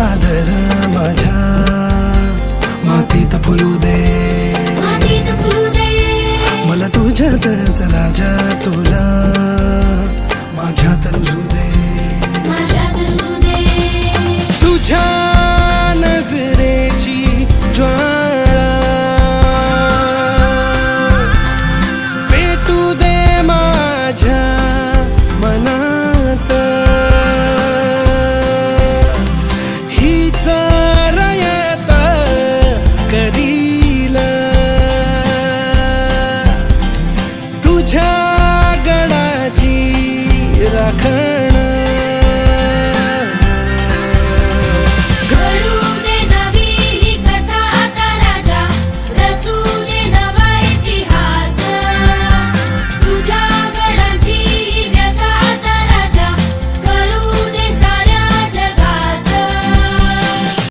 आदर माझ्या. मातीत फुलू दे. मला तुझ्यातच राजा तुला. माझ्यात रुजू दे. तुझ्या